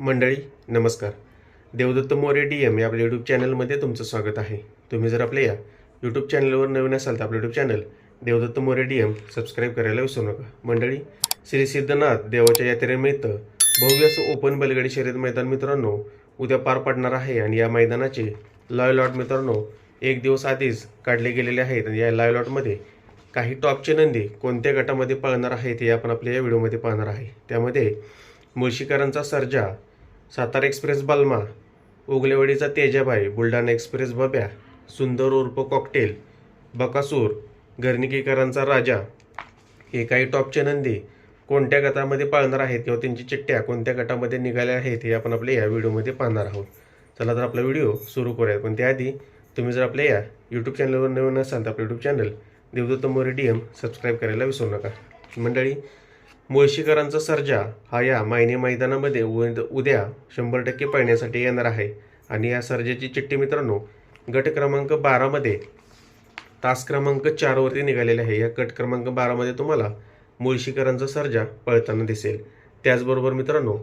मंडळी नमस्कार. Devdatt More D M या आपल्या यूट्यूब चॅनलमध्ये तुमचं स्वागत आहे. तुम्ही जर आपल्या या यूट्यूब चॅनलवर नवीन असाल तर आपलं YouTube channel Devdatta More D M subscribe करायला विसरू नका. मंडळी श्री सिद्धनाथ देवाच्या यात्रेनिमित्त भव्य असं ओपन बैलगाडी शर्यत मैदान मित्रांनो उद्या पार पडणार आहे आणि या मैदानाचे लाईव्ह लॉट मित्रांनो एक दिवस आधीच काढले गेलेले आहेत आणि या लाईव्ह लॉटमध्ये काही टॉपचे नंदी कोणत्या गटामध्ये पळणार आहेत हे आपण आपल्या या व्हिडिओमध्ये पाहणार आहे. त्यामध्ये मुळशीकरांचा सर्जा सातारा एक्सप्रेस बालमा उगलेवाडीचा तेजाबाई बुलढाणा एक्सप्रेस बब्या सुंदर उर्फ कॉकटेल बकासूर गर्निकीकरांचा राजा. हे काही टॉपचे नंदी. कोणत्या गटामध्ये पाळणार आहेत किंवा त्यांची चिठ्ठ्या कोणत्या गटामध्ये निघाल्या आहेत हे आपण आपल्या या व्हिडिओमध्ये पाहणार आहोत. चला तर आपला व्हिडिओ सुरू करूयात. पण त्याआधी तुम्ही जर आपल्या या यूट्यूब चॅनलवर नवीन असाल तर आपलं YouTube channel Devdatta More D M subscribe करायला विसरू नका. मंडळी मुळशीकरांचा सर्जा हा या मायने मैदानामध्ये उद- उद्या शंभर टक्के पळण्यासाठी येणार आहे. आणि या सर्जाची चिठ्ठी मित्रांनो गट क्रमांक बारामध्ये तास क्रमांक चारवरती निघालेले आहे. या गट क्रमांक बारामध्ये तुम्हाला मुळशीकरांचा सर्जा पळताना दिसेल. त्याचबरोबर मित्रांनो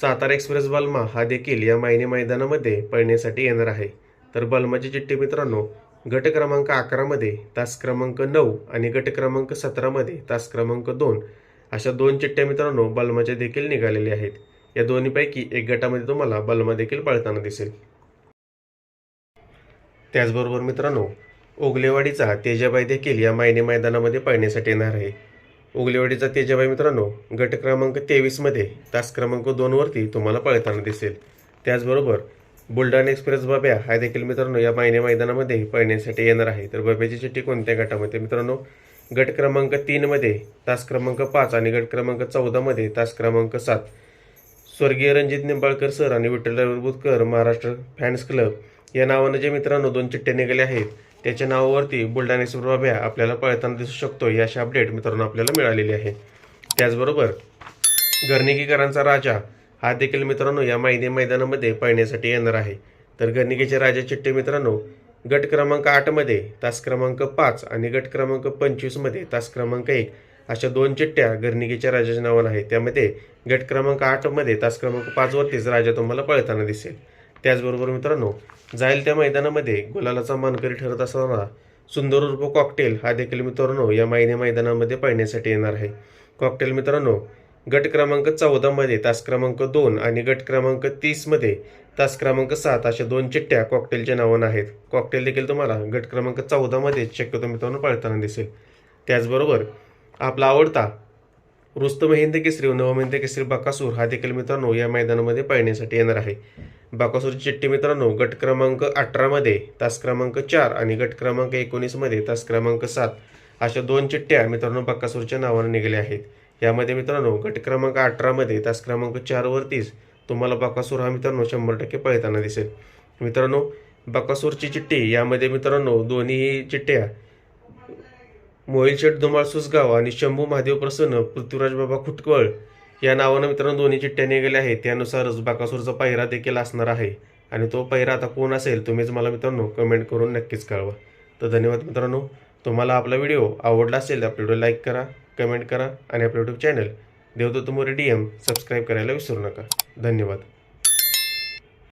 सातारा एक्सप्रेस बल्मा हा देखील या मायने मैदानामध्ये पळण्यासाठी येणार आहे. तर बल्माची चिठ्ठी मित्रांनो गट क्रमांक अकरामध्ये तास क्रमांक नऊ आणि गट क्रमांक सतरामध्ये तास क्रमांक दोन अशा दोन चिठ्ठ्या मित्रांनो बल्माच्या देखील निघालेल्या आहेत. या दोन्हीपैकी एक गटामध्ये तुम्हाला बल्मा देखील पळताना दिसेल. त्याचबरोबर मित्रांनो ओगलेवाडीचा तेजाबाई देखील या मायने मैदानामध्ये पळण्यासाठी येणार आहे. ओगलेवाडीचा तेजाबाई मित्रांनो गट क्रमांक तेवीसमध्ये तास क्रमांक दोनवरती तुम्हाला पळताना दिसेल. त्याचबरोबर बुलढाणा एक्सप्रेस बाब्या हा देखील मित्रांनो या मायने मैदानामध्ये पळण्यासाठी येणार आहे. तर बाब्याची चिठ्ठी कोणत्या गटामध्ये मित्रांनो? गट क्रमांक तीनमध्ये तास क्रमांक पाच आणि गट क्रमांक चौदामध्ये तास क्रमांक सात. स्वर्गीय रणजित निंबाळकर सर आणि विठ्ठल बुतकर महाराष्ट्र फॅन्स क्लब या नावानं जे मित्रांनो दोन चिठ्ठ्या निघाले आहेत त्याच्या नावावरती बुलढाणे एक्सप्रेस बाब्या आपल्याला पळताना दिसू शकतो ही अशी अपडेट मित्रांनो आपल्याला मिळालेली आहे. त्याचबरोबर घरनिकीकरांचा राजा हा देखील मित्रांनो या माहिती मैदानामध्ये पळण्यासाठी येणार आहे. तर घरनिकेचे राजा चिठ्ठे मित्रांनो गट क्रमांक आठमध्ये तास क्रमांक पाच आणि गट क्रमांक पंचवीसमध्ये तास क्रमांक एक अशा दोन चिठ्ठ्या गर्निकेच्या राजाच्या नावानं आहेत. त्यामध्ये गट क्रमांक आठमध्ये तास क्रमांक पाचवरतीच राजा तुम्हाला पळताना दिसेल. त्याचबरोबर मित्रांनो जाईल त्या मैदानामध्ये गुलालाचा मानकरी ठरत असताना सुंदर उर्फ कॉकटेल हा देखील मित्रांनो या मायने मैदानामध्ये पळण्यासाठी येणार आहे. कॉकटेल मित्रांनो गट क्रमांक चौदामध्ये तास क्रमांक दोन आणि गट क्रमांक तीसमध्ये तास क्रमांक सात अशा दोन चिठ्ठ्या कॉकटेलच्या नावानं आहेत. कॉकटेल देखील तुम्हाला गट क्रमांक चौदामध्ये शक्यतो मित्रांनो पाळताना दिसेल. त्याचबरोबर आपला आवडता रुस्तम हिंद केसरी व नवम केसरी बकासूर हा देखील मित्रांनो या मैदानामध्ये पळण्यासाठी येणार आहे. बाकासूरची चिठ्ठी मित्रांनो गट क्रमांक अठरामध्ये तास क्रमांक चार आणि गट क्रमांक एकोणीसमध्ये तास क्रमांक सात अशा दोन चिठ्ठ्या मित्रांनो बकासूरच्या नावानं निघाल्या आहेत. यामध्ये मित्रांनो गट क्रमांक अठरामध्ये तास क्रमांक चारवरतीच तुम्हाला बकासूर हा मित्रांनो शंभर टक्के पळताना दिसेल. मित्रांनो बकासूरची चिठ्ठी यामध्ये मित्रांनो दोन्ही चिठ्ठ्या मोहिल शेठ धुमाळ सुसगाव आणि शंभू महादेव प्रसन्न पृथ्वीराज बाबा खुटकळ या नावानं मित्रांनो दोन्ही चिठ्ठ्या निघाल्या आहेत. त्यानुसारच बाकासूरचा पायरा देखील असणार आहे आणि तो पहिरा आता कोण असेल तुम्हीच मला मित्रांनो कमेंट करून नक्कीच कळवा. तर धन्यवाद मित्रांनो. तुम्हाला आपला व्हिडिओ आवडला असेल तर आपला व्हिडिओ लाईक करा. कमेंट करा आणि आपलं YouTube channel Devdatta More D M subscribe करायला विसरू नका. धन्यवाद.